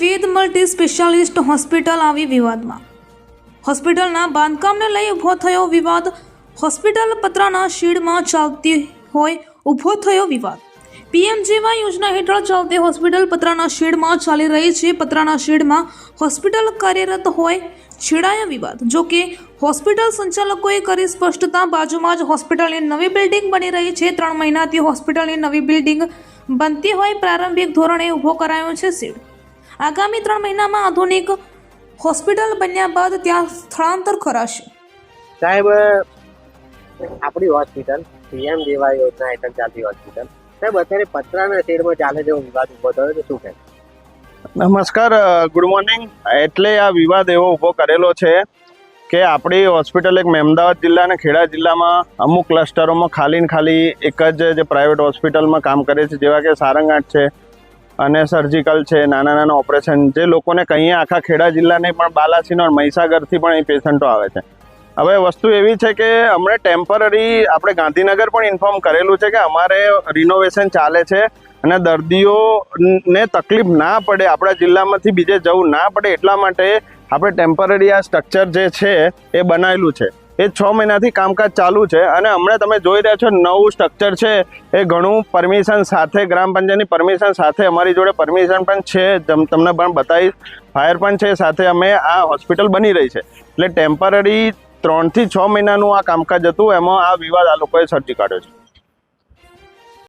વિવિધ multi specialist hospital આવી વિવાદમાં. હોસ્પિટલના બાંધકામને લઈ ઊભો થયો વિવાદ. હોસ્પિટલ પતરાના શીડમાં ચાલતી હોય ઊભો થયો વિવાદ. પીએમજીવાય યોજના હેઠળ ચાલતી હોસ્પિટલ પતરાના શેડમાં ચાલી રહી છે. પતરાના શેડમાં હોસ્પિટલ કાર્યરત હોય છેડાયો વિવાદ. જો કે હોસ્પિટલ સંચાલકોએ કરી સ્પષ્ટતા બાજુમાં જ હોસ્પિટલની નવી બિલ્ડિંગ બની રહી છે. ત્રણ મહિનાથી હોસ્પિટલની નવી બિલ્ડિંગ બનતી હોય પ્રારંભિક ધોરણે ઊભો કરાયો છે શેડ. આગામી ત્રણ મહિનામાં આધુનિક હોસ્પિટલ બન્યા બાદ ત્યાં સ્થળાંતર કરાશે. સાહેબ આપણી હોસ્પિટલ પીએમ જેવા યોજના હેઠળ ચાલતી હોસ્પિટલ. સાહેબ અત્યારે પતરાના શેડમાં ચાલે છે વિવાદ ઊભો થયો છે શું કહે નમસ્કાર ગુડ મોર્નિંગ એટલે આ વિવાદ એવો ઊભો કરેલો છે કે આપણી હોસ્પિટલ એક અમદાવાદ જિલ્લા અને ખેડા જિલ્લામાં અમુક ક્લસ્ટરોમાં ખાલી ને ખાલી એક જ જે પ્રાઇવેટ હોસ્પિટલમાં કામ કરે છે જેવા કે સારંગાંઠ છે અને સર્જિકલ છે, નાના નાના ઓપરેશન જે લોકોને કંઈ આખા ખેડા જિલ્લાને પણ બાલાસિનોર, મહીસાગરથી પણ એ પેશન્ટો આવે છે. હવે વસ્તુ એવી છે કે અમને ટેમ્પરરી આપણે ગાંધીનગર પણ ઇન્ફોર્મ કરેલું છે કે અમારે રિનોવેશન ચાલે છે અને દર્દીઓને તકલીફ ના પડે, આપણા જિલ્લામાંથી બીજે જવું ના પડે એટલા માટે આપણે ટેમ્પરરી આ સ્ટ્રક્ચર જે છે એ બનાવેલું છે. એ છ મહિનાથી કામકાજ ચાલુ છે અને હમણાં તમે જોઈ રહ્યા છો નવું સ્ટ્રક્ચર છે. એ ઘણું પરમિશન સાથે, ગ્રામ પંચાયતની પરમિશન સાથે અમારી જોડે પરમિશન પણ છે. તમને પણ બતાવીશ. ફાયર પણ છે, સાથે અમે આ હોસ્પિટલ બની રહી છે. એટલે ટેમ્પરરી ત્રણથી છ મહિનાનું આ કામકાજ હતું, એમાં આ વિવાદ આ લોકોએ સર્જી કાઢ્યો છે.